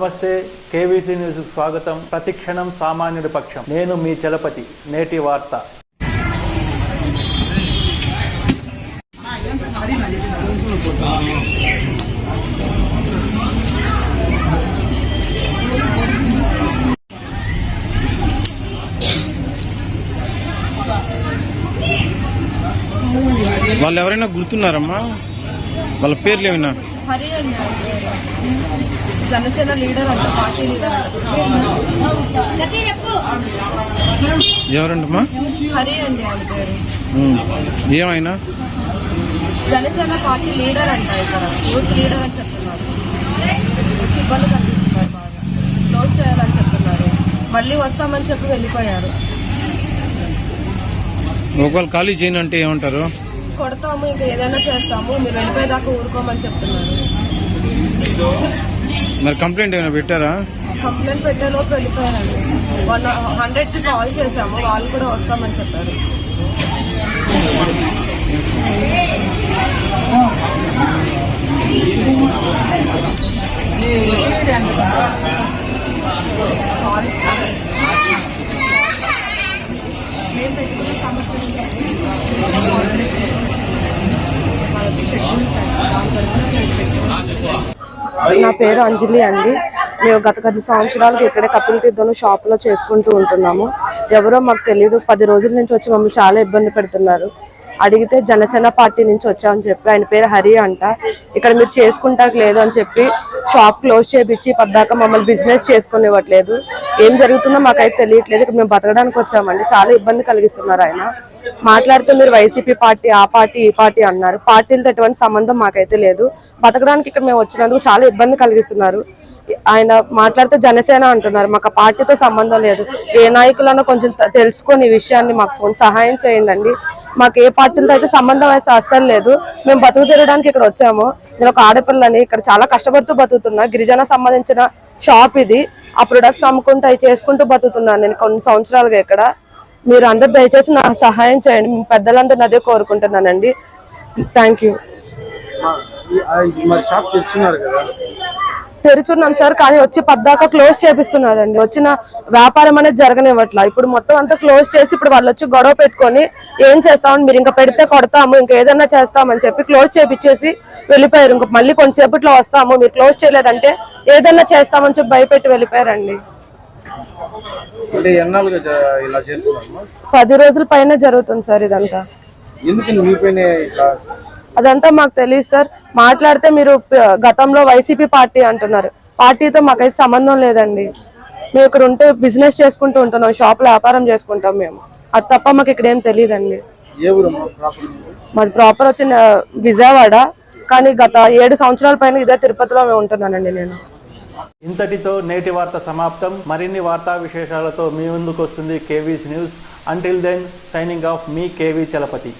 నమస్తే KVC news స్వాగతం. ప్రతిక్షణం సామాన్యుడి పక్షం. నేను మీ చలపతి. నేటి వార్త. వాళ్ళు ఎవరైనా గుర్తున్నారమ్మా? వాళ్ళ పేర్లు ఏమైనా హరి జనసేన లీడర్ అంట పార్టీ లీడర్ అంట. ఎవరంటమ్మా? హరి అండి ఆయన పేరు. ఏమైనా? జనసేన పార్టీ లీడర్ అంట ఇక్కడ. యూత్ లీడర్ అని చెప్తున్నారు. ఇబ్బంది కనిపిస్తున్నారు బాగా. క్లోజ్ చేయాలని చెప్తున్నారు. మళ్ళీ వస్తామని చెప్పి వెళ్ళిపోయారు. ఒకవేళ ఖాళీ చేయను అంటే ఏమంటారు? కొడతాము ఇంకా ఏదైనా చేస్తాము మీరు వెళ్ళిపోయేదాకా ఊరుకోమని చెప్తున్నారు. మరి కంప్లైంట్ ఏమైనా పెట్టారా? కంప్లైంట్ పెట్టేలోపు వెళ్ళిపోయారండి. వన్ హండ్రెడ్కి కాల్ చేశాము వాళ్ళు కూడా వస్తామని చెప్పారు. మేము నా పేరు అంజలి అండి. మేము గత పది సంవత్సరాలకు ఇక్కడే కపిల్ తీర్థంలో షాప్లో చేసుకుంటూ ఉంటున్నాము. ఎవరో మాకు తెలియదు పది రోజుల నుంచి వచ్చి మమ్మల్ని చాలా ఇబ్బంది పెడుతున్నారు. అడిగితే జనసేన పార్టీ నుంచి వచ్చామని చెప్పి ఆయన పేరు హరి అంట. ఇక్కడ మీరు చేసుకుంటాక లేదు అని చెప్పి షాప్ క్లోజ్ చేపించి పద్దాక మమ్మల్ని బిజినెస్ చేసుకునివ్వట్లేదు. ఏం జరుగుతుందో మాకైతే తెలియట్లేదు. ఇక్కడ మేము బతకడానికి వచ్చామండి. చాలా ఇబ్బంది కలిగిస్తున్నారు ఆయన. మాట్లాడితే మీరు వైసీపీ పార్టీ ఆ పార్టీ ఈ పార్టీ అన్నారు. పార్టీలతో ఎటువంటి సంబంధం మాకైతే లేదు. బతకడానికి ఇక్కడ మేము వచ్చినందుకు చాలా ఇబ్బంది కలిగిస్తున్నారు. ఆయన మాట్లాడితే జనసేన అంటున్నారు. మాకు ఆ పార్టీతో సంబంధం లేదు. ఏ నాయకులన్నా కొంచెం తెలుసుకొని ఈ విషయాన్ని మాకు సహాయం చేయండి మాకు ఏ పార్టీలతో అయితే సంబంధం అయితే అస్సలు లేదు. మేము బతుకు తిరగడానికి ఇక్కడ వచ్చాము. నేను ఒక ఆడపిల్లని ఇక్కడ చాలా కష్టపడుతూ బతుకుతున్నా. గిరిజన సంబంధించిన షాప్ ఇది. ఆ ప్రొడక్ట్స్ అమ్ముకుంటూ అవి చేసుకుంటూ బతుకుతున్నాను. నేను కొన్ని సంవత్సరాలుగా ఇక్కడ. మీరు అందరు దయచేసి నాకు సహాయం చేయండి. పెద్దలందరిని అదే కోరుకుంటున్నానండి. థ్యాంక్ యూ మరి షాప్ తెచ్చున్నారు కదా? తెరుచున్నాం సార్ కానీ వచ్చి పద్దాక క్లోజ్ చేపిస్తున్నాడండి వచ్చిన వ్యాపారం అనేది జరగనివ్వట్లా. ఇప్పుడు మొత్తం అంతా క్లోజ్ చేసి ఇప్పుడు వాళ్ళు వచ్చి గొడవ పెట్టుకొని ఏం చేస్తామని మీరు ఇంకా పెడితే కొడతాము ఇంకా ఏదైనా చేస్తామని చెప్పి క్లోజ్ చేపించేసి వెళ్ళిపోయారు. ఇంకా మళ్ళీ కొంతసేపట్లో వస్తాము. మీరు క్లోజ్ చేయలేదంటే ఏదైనా చేస్తామని చెప్పి భయపెట్టి వెళ్ళిపోయారండి. పది రోజుల పైన జరుగుతుంది సార్ ఇదంతా. అదంతా మాకు తెలియదు సార్. మాట్లాడితే మీరు గతంలో వైసీపీ పార్టీ అంటున్నారు. పార్టీతో మాకైతే సంబంధం లేదండి. మేము ఇక్కడ ఉంటే బిజినెస్ చేసుకుంటూ ఉంటున్నాం. షాప్లో వ్యాపారం చేసుకుంటాం మేము. అది తప్ప మాకు ఇక్కడ ఏం తెలియదండి. మాది ప్రాపర్ వచ్చిన విజయవాడ. కానీ గత ఏడు సంవత్సరాల పైన ఇదే తిరుపతిలో ఉంటున్నానండి నేను. ఇంతటితో నేటి వార్త సమాప్తం. మరిన్ని వార్తా విశేషాలతో మీ ముందుకు వస్తుంది KV's news. Until then signing off మీ కేవీ చలపతి.